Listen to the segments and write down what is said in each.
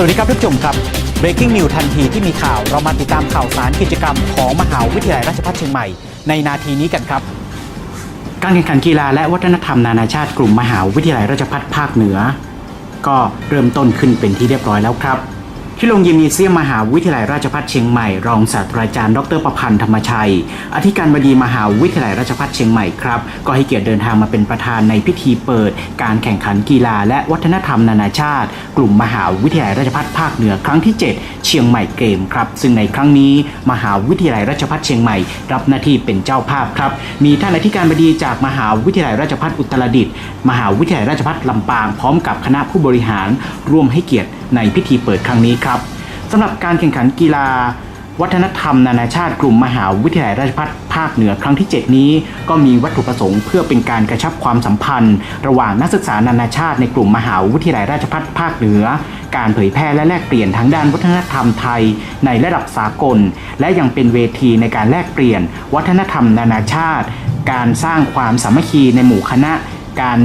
สวัสดีครับท่านผู้ชมครับ Breaking News ทันทีที่มีข่าวเรามาติดตามข่าวสารกิจกรรมของมหาวิทยาลัยราชภัฏเชียงใหม่ในนาทีนี้กันครับ การแข่งขันกีฬาและวัฒนธรรมนานาชาติกลุ่มมหาวิทยาลัยราชภัฏภาคเหนือ ก็เริ่มต้นขึ้นเป็นที่เรียบร้อยแล้วครับ ที่โรงยิมเนเซียมมหาวิทยาลัยราชภัฏเชียงใหม่ รองศาสตราจารย์ ดรประพันธ์ธรรมชัย อธิการบดีมหาวิทยาลัยราชภัฏเชียงใหม่ครับ ก็ให้เกียรติเดินทางมาเป็นประธานในพิธีเปิด การแข่งขันกีฬาและวัฒนธรรมนานาชาติ กลุ่มมหาวิทยาลัยราชภัฏภาคเหนือครั้งที่ 7 เชียงใหม่เกมครับ ซึ่งในครั้งนี้ มหาวิทยาลัยราชภัฏเชียงใหม่ รับหน้าที่เป็นเจ้าภาพครับ มีท่านอธิการบดีจากมหาวิทยาลัยราชภัฏอุตรดิตถ์มหาวิทยาลัยราชภัฏลำปางพร้อมกับคณะผู้บริหารร่วมให้เกียรติ ในพิธีเปิดครั้งนี้ครับสำหรับการแข่งขันกีฬา วัฒนธรรมนานาชาติกลุ่มมหาวิทยาลัยราชภัฏภาคเหนือครั้งที่ 7 นี้ ก็มีวัตถุประสงค์เพื่อเป็นการกระชับความสัมพันธ์ ระหว่างนักศึกษานานาชาติในกลุ่มมหาวิทยาลัยราชภัฏภาคเหนือ การเผยแพร่และแลกเปลี่ยนทางด้านวัฒนธรรมไทย ในระดับสากล และยังเป็นเวทีในการแลกเปลี่ยน วัฒนธรรมนานาชาติ การสร้างความสามัคคีในหมู่คณะ การ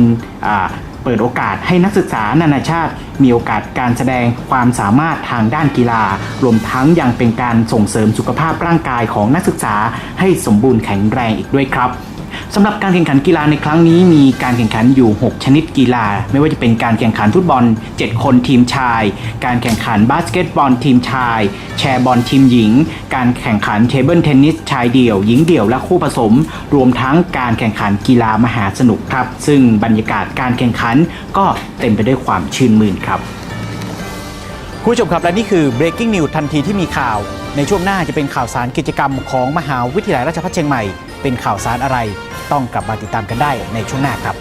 เปิดโอกาสให้นักศึกษานานาชาติ มีโอกาสการแสดงความสามารถทางด้านกีฬา รวมทั้งยังเป็นการส่งเสริมสุขภาพร่างกายของนักศึกษาให้สมบูรณ์แข็งแรงอีกด้วยครับ สำหรับการแข่งขันกีฬาในครั้งนี้มีการแข่งขันอยู่ 6 ชนิดกีฬา ไม่ว่าจะเป็นการแข่งขันฟุตบอล 7 คนทีมชาย การแข่งขันบาสเกตบอลทีมชาย แชร์บอลทีมหญิง การแข่งขันเทเบิลเทนนิสชายเดี่ยว หญิงเดี่ยวและคู่ผสม รวมทั้งการแข่งขันกีฬามหาสนุกครับ ซึ่งบรรยากาศการแข่งขันก็เต็มไปด้วยความชื่นมื่นครับคุณผู้ชมครับและนี่คือ breaking news ทันทีที่มีข่าว ในช่วงหน้าจะเป็นข่าวสารกิจกรรมของมหาวิทยาลัยราชภัฏเชียงใหม่ เป็นข่าวสารอะไร ต้องกลับมาติดตามกันได้ในช่วงหน้าครับ